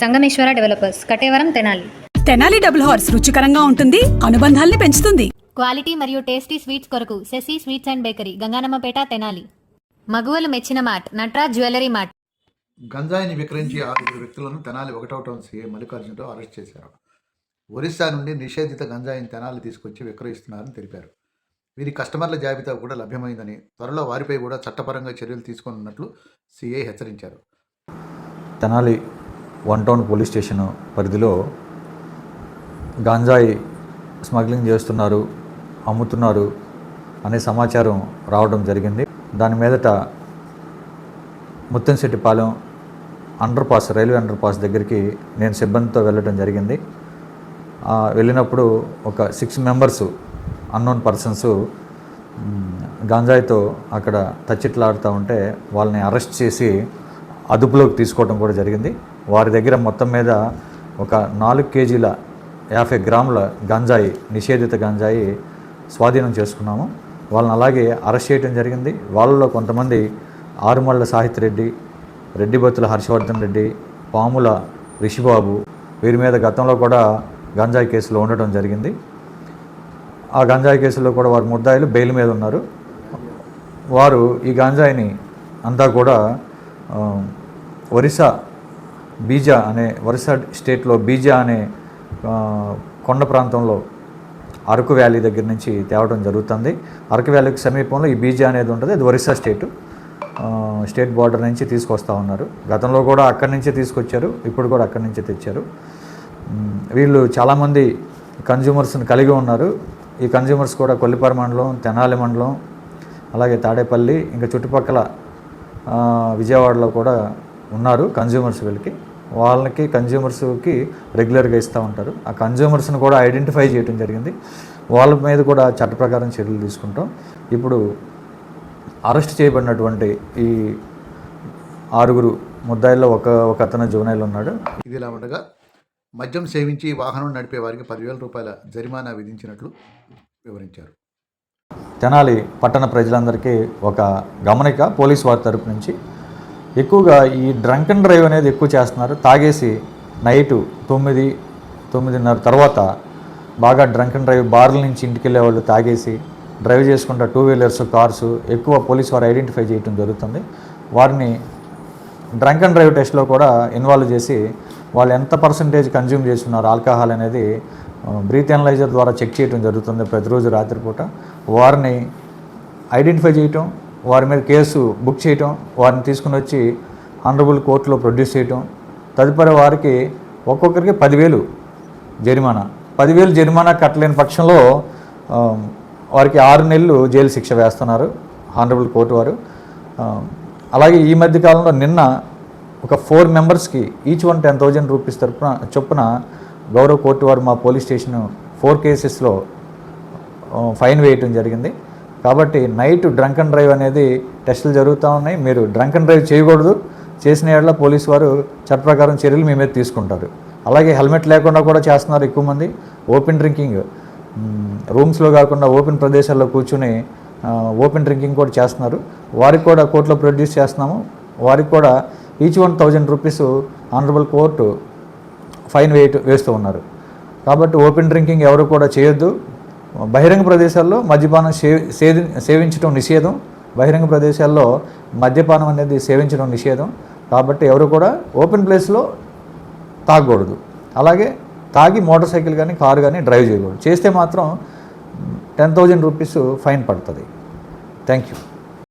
Sangameswara developers Katevaram Tenali. Tenali double horse రుచికరంగా ఉంటుంది అనుబంధాల్ని పెంచుతుంది. క్వాలిటీ మరియు టేస్టీ స్వీట్స్ కొరకు Sasi sweets and bakery Ganganammapeta Tenali. మగువలు మెచ్చిన మార్ట్ నట్రాజ్ జ్యువెలరీ మార్ట్ గంజాయిని విక్రయించి ఆరుగురు వ్యక్తులను తెనాలి ఒకటవ టౌన్ సీఏ మల్లికార్జునరావు అరెస్ట్ చేశారు. ఒరిస్సా నుండి నిషేధిత గంజాయిని తెనాలి తీసుకొచ్చి విక్రయిస్తున్నారని తెలిపారు. వీరి కస్టమర్ల జాబితా కూడా లభ్యమైందని త్వరలో వారిపై కూడా చట్టపరంగా చర్యలు తీసుకోనున్నట్లు సీఐ హెచ్చరించారు. Tenali one town police station పరిధిలో గాంజాయి స్మగ్లింగ్ చేస్తున్నారు అమ్ముతున్నారు అనే సమాచారం రావడం జరిగింది. దాని మీదట Muttamsettipalem under pass railway under pass దగ్గరికి నేను సిబ్బందితో వెళ్ళడం జరిగింది. వెళ్ళినప్పుడు ఒక సిక్స్ మెంబర్స్ అన్నోన్ పర్సన్స్ గాంజాయితో అక్కడ తచ్చిట్లాడుతూ ఉంటే వాళ్ళని అరెస్ట్ చేసి అదుపులోకి తీసుకోవడం కూడా జరిగింది. వారి దగ్గర మొత్తం మీద ఒక నాలుగు కేజీల యాభై గ్రాముల గంజాయి నిషేధిత గంజాయి స్వాధీనం చేసుకున్నాము. వాళ్ళని అలాగే అరెస్ట్ చేయడం జరిగింది. వాళ్ళలో కొంతమంది ఆరుమళ్ళ సాహిత్ రెడ్డి రెడ్డిబత్తుల హర్షవర్ధన్ రెడ్డి పాముల రిషిబాబు వీరి మీద గతంలో కూడా గంజాయి కేసులో ఉండటం జరిగింది. ఆ గంజాయి కేసులో కూడా వారు ముద్దాయిలు బెయిల్ మీద ఉన్నారు. వారు ఈ గంజాయిని అంతా కూడా ఒరిస్సా బీజా అనే ఒరిస్సా స్టేట్లో బీజా అనే కొండ ప్రాంతంలో అరకు వ్యాలీ దగ్గర నుంచి తేవడం జరుగుతుంది. అరకు వ్యాలీకి సమీపంలో ఈ బీజా అనేది ఉంటుంది. అది ఒరిస్సా స్టేటు. స్టేట్ బార్డర్ నుంచి తీసుకొస్తా ఉన్నారు. గతంలో కూడా అక్కడి నుంచే తీసుకొచ్చారు. ఇప్పుడు కూడా అక్కడి నుంచే తెచ్చారు. వీళ్ళు చాలామంది కన్జ్యూమర్స్ని కలిగి ఉన్నారు. ఈ కన్జ్యూమర్స్ కూడా కొల్లిపార మండలం తెనాలి మండలం అలాగే తాడేపల్లి ఇంకా చుట్టుపక్కల విజయవాడలో కూడా ఉన్నారు కన్జ్యూమర్స్ వీళ్ళకి. వాళ్ళకి కన్జ్యూమర్స్కి రెగ్యులర్గా ఇస్తూ ఉంటారు. ఆ కన్జ్యూమర్స్ని కూడా ఐడెంటిఫై చేయడం జరిగింది. వాళ్ళ మీద కూడా చట్ట ప్రకారం చర్యలు తీసుకుంటాం. ఇప్పుడు అరెస్ట్ చేయబడినటువంటి ఈ ఆరుగురు ముద్దాయిల్లో ఒక ఒక అతను జువనైల్ ఉన్నాడు. ఇదిలా ఉండగా మద్యం సేవించి వాహనం నడిపే వారికి పదివేల రూపాయల జరిమానా విధించినట్లు వివరించారు. తెనాలి పట్టణ ప్రజలందరికీ ఒక గమనిక పోలీస్ వారి తరపు నుంచి ఎక్కువగా ఈ డ్రంక్ అండ్ డ్రైవ్ అనేది ఎక్కువ చేస్తున్నారు. తాగేసి నైటు తొమ్మిది తొమ్మిదిన్నర తర్వాత బాగా డ్రంక్ అండ్ డ్రైవ్ బార్ల నుంచి ఇంటికి వెళ్ళే వాళ్ళు తాగేసి డ్రైవ్ చేసుకుంటా టూ వీలర్స్ కార్స్ ఎక్కువ పోలీస్ వారు ఐడెంటిఫై చేయడం జరుగుతుంది. వారిని డ్రంక్ అండ్ డ్రైవ్ టెస్ట్లో కూడా ఇన్వాల్వ్ చేసి వాళ్ళు ఎంత పర్సంటేజ్ కన్జ్యూమ్ చేస్తున్నారు ఆల్కహాల్ అనేది బ్రీత్ అనలైజర్ ద్వారా చెక్ చేయడం జరుగుతుంది ప్రతిరోజు రాత్రిపూట. వారిని ఐడెంటిఫై చేయటం వారి మీద కేసు బుక్ చేయటం వారిని తీసుకుని వచ్చి ఆనరబుల్ కోర్టులో ప్రొడ్యూస్ చేయటం. తదుపరి వారికి ఒక్కొక్కరికి పదివేలు జరిమానా. పదివేలు జరిమానా కట్టలేని పక్షంలో వారికి ఆరు నెలలు జైలు శిక్ష వేస్తున్నారు ఆనరబుల్ కోర్టు వారు. అలాగే ఈ మధ్య కాలంలో నిన్న ఒక ఫోర్ మెంబర్స్కి each one ten thousand rupees తరపున చొప్పున గౌరవ కోర్టు వారు మా పోలీస్ స్టేషన్ ఫోర్ కేసెస్లో ఫైన్ వేయటం జరిగింది. కాబట్టి నైట్ డ్రంక్ అండ్ డ్రైవ్ అనేది టెస్టులు జరుగుతూ ఉన్నాయి. మీరు డ్రంక్ అండ్ డ్రైవ్ చేయకూడదు. చేసిన ఏళ్ళ పోలీసు వారు చట్ట ప్రకారం చర్యలు మీ మీద తీసుకుంటారు. అలాగే హెల్మెట్ లేకుండా కూడా చేస్తున్నారు ఎక్కువ మంది. ఓపెన్ డ్రింకింగ్ రూమ్స్లో కాకుండా ఓపెన్ ప్రదేశాల్లో కూర్చుని ఓపెన్ డ్రింకింగ్ కూడా చేస్తున్నారు. వారికి కూడా కోర్టులో ప్రొడ్యూస్ చేస్తున్నాము. వారికి కూడా each one thousand rupees honourable court fine వేయటం వేస్తూ ఉన్నారు. కాబట్టి ఓపెన్ డ్రింకింగ్ ఎవరు కూడా చేయొద్దు. బహిరంగ ప్రదేశాల్లో మద్యపానం సే సేది సేవించడం నిషేధం. బహిరంగ ప్రదేశాల్లో మద్యపానం అనేది సేవించడం నిషేధం. కాబట్టి ఎవరు కూడా ఓపెన్ ప్లేస్లో తాగకూడదు. అలాగే తాగి మోటార్ సైకిల్ కానీ కారు కానీ డ్రైవ్ చేయకూడదు. చేస్తే మాత్రం టెన్ థౌజండ్ రూపీస్ ఫైన్ పడుతుంది. Thank you